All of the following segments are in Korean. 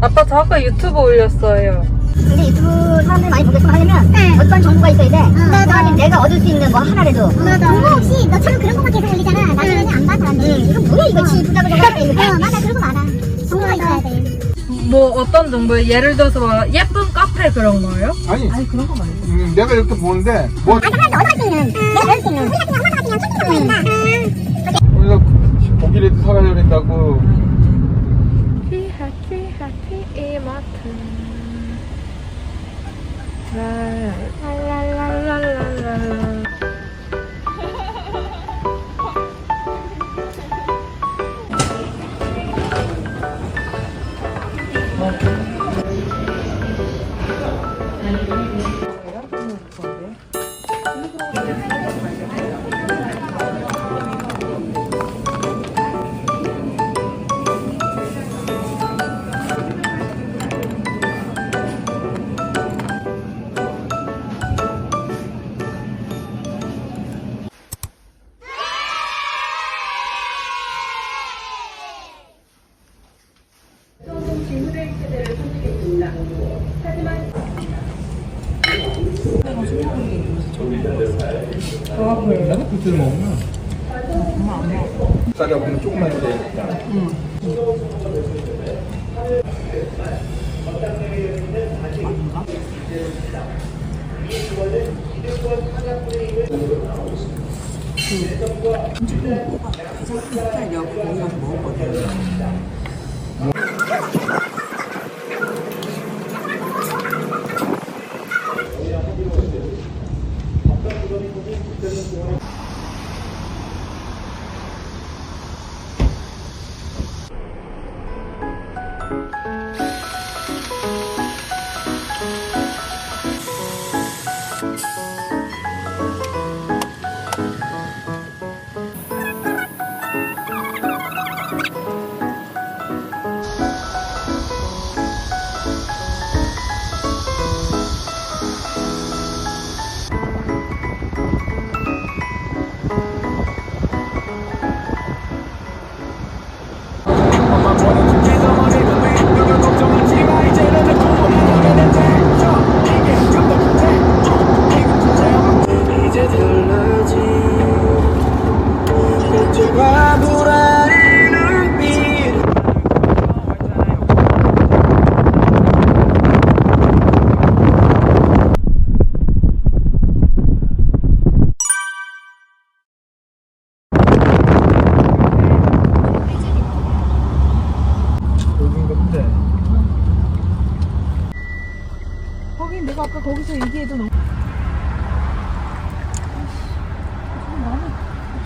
저 아까 유튜브 올렸어요. 근데 유튜브 사람들이 많이 보게끔 하려면 어떤 정보가 있어야 돼. 사람이 내가 얻을 수 있는 뭐 하나라도. 정보 없이 너처럼 그런 것만 계속 올리잖아. 나중에는 안 봐, 사람들이. 이거 뭐야 이거 지 부탁을 좀 하는 이거. 어, 맞아. 그런 거 많아. 정보가 있어야 돼. 뭐 어떤 정보? 예를 들어서 막 예쁜 카페 그런 거예요? 아니, 아니 그런 거 말고 음, 내가 이렇게 보는데 뭐 아, 사람들 얻어갈 수 있는. 내가 얻을 수 있는. 우리 같은 경우 하나가 그냥 캠핑 가고 있다. 우리가 고기라도 사가야 된다고 나도 그때 먹으면 싸다 보면 조금만 되니까 진짜 여기 거기 가서 먹었거든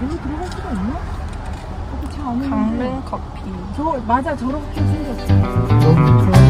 저기 들어갈 수가 있나? 거기 차 안에 강릉 커피. 저 맞아 저렇게 생겼어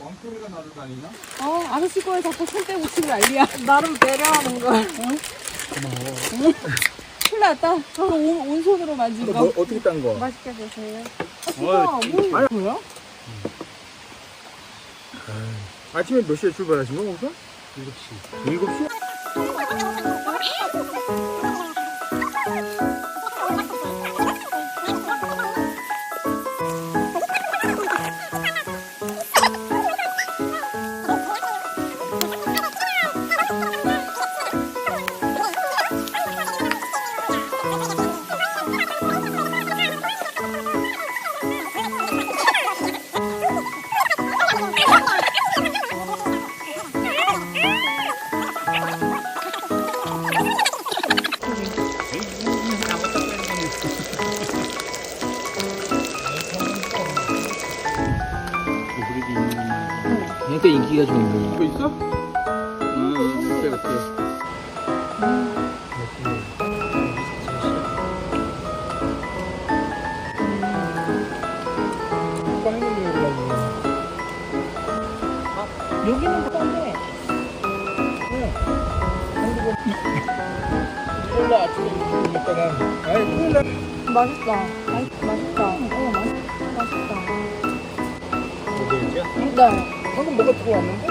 왕토리가 나를 다니나? 어, 아저씨 거에 자꾸 손 빼고 치는 난리야. 나름 배려하는 걸 고마워. 큰일 났다. 저 온, 온손으로 만진 너 거? 뭐, 어떻게 딴 거? 맛있게 드세요. 아, 진짜. 뭐 뭐야? 아침에 몇 시에 출발하신 거 거기서? 7시. 7시? 그러니까 인기가 좋은 이거 있어? 응 오빠 행동이 그러고 여기는 그건데 콜라 아침에 먹다가 아니 콜라 맛있다. 맛있, 맛있다. 어, 맛있, 맛있다. 뭐지? 네. 방금 먹었고 왔는데?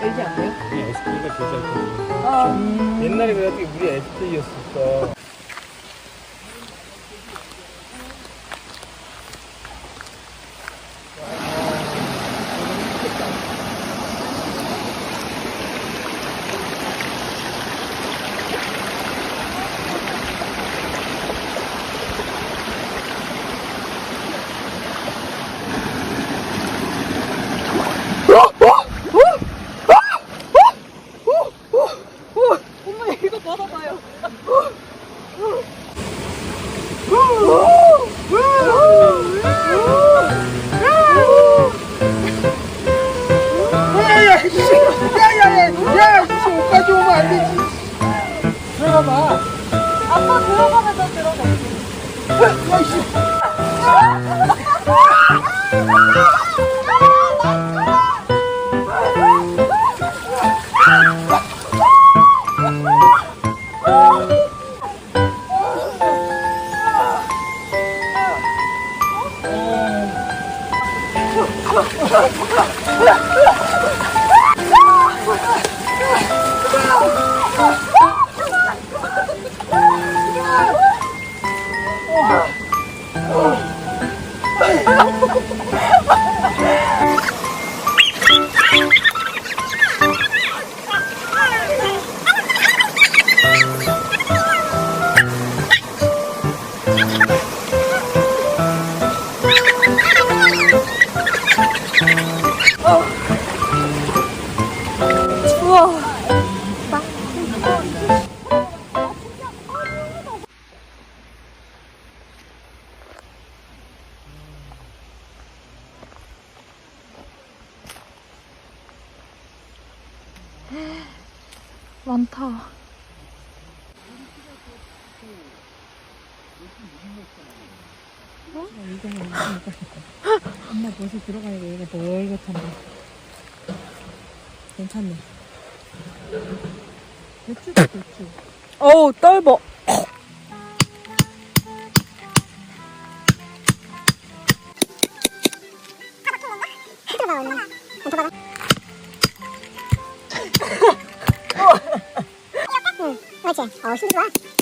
알지 않나요? SK가 제일 잘 터지 아, 옛날에 그래가지고 우리 SK였었어 들어가봐. 아빠 들어가면서 들어가. 많다. 엄마 벌써 들어가니까 얘가 덜같한데 괜찮네. 배추도 배추. 어우, 떨버. 응, 그렇지. 어, 힘 좋아. 괜찮다?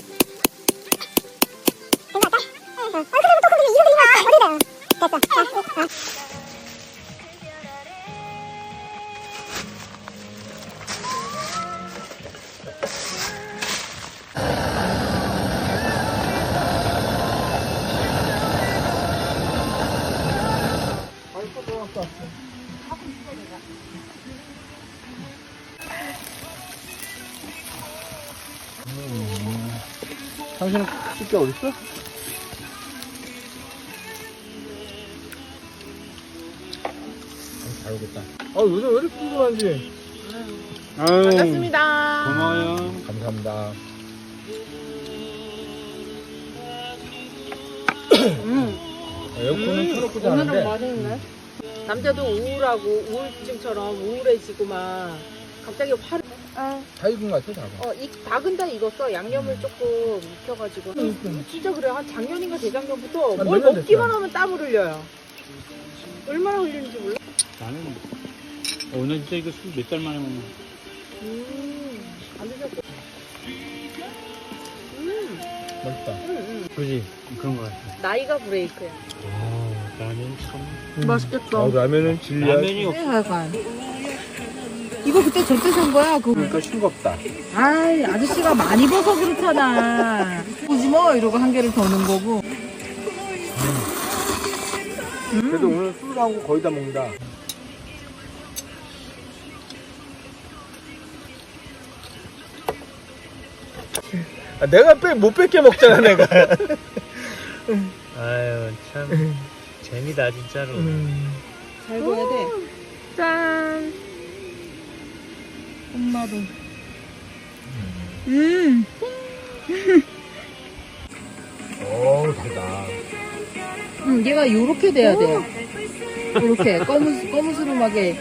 당신은 숙제 어딨어? 잘 오겠다 아 요새 왜 이렇게 궁금한지 아유 반갑습니다. 고마워요 감사합니다 에어컨은 켜놓고 자는데 맛있네. 남자도 우울하고 우울증처럼 우울해지고만 갑자기 화를 다 익은 것 같아 다 어, 이 닭은 다 익었어. 양념을 조금 익혀가지고. 진짜 그래. 한 작년인가 재작년부터 한뭘 몇년 먹기만 됐어요? 하면 땀을 흘려요. 얼마나 흘리는지 몰라. 나는 어, 나 진짜 이거 술 몇 달 만에 먹는. 맛있다. 그지? 그런 거 같아. 나이가 브레이크야. 아, 라면 참. 맛있겠다. 아, 라면은 진리야. 라면이 없 약간. 이거 그때 절대 산 거야. 그거. 그러니까 싱겁다. 아이, 아저씨가 많이 벗어 그렇잖아. 오지 뭐 이러고 한 개를 더 넣은 거고. 그래도 오늘 술하고 거의 다 먹는다. 아, 내가 빼, 못 뺏게 먹잖아, 내가. 아유, 참. 재미다, 진짜로. 잘 보여야 돼. 짠. 엄마도. 음. 어우, 달다. 음, 얘가 요렇게 돼야 돼. 요렇게 검은 검은스름하게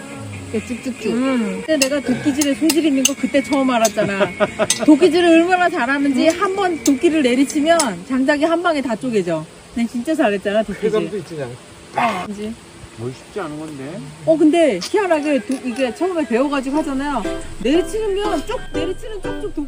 이렇게 쭉쭉쭉. 근데 내가 도끼질에 소질 있는 거 그때 처음 알았잖아. 도끼질을 얼마나 잘하는지 한 번 도끼를 내리치면 장작이 한 방에 다 쪼개져. 내가 진짜 잘했잖아 쾌감도 도끼질. 있지, 그냥. 어, 이제. 쉽지 않은 건데. 어 근데 희한하게 도, 이게 처음에 배워가지고 하잖아요. 내리치는면 쭉 내리치는 쪽쪽 도...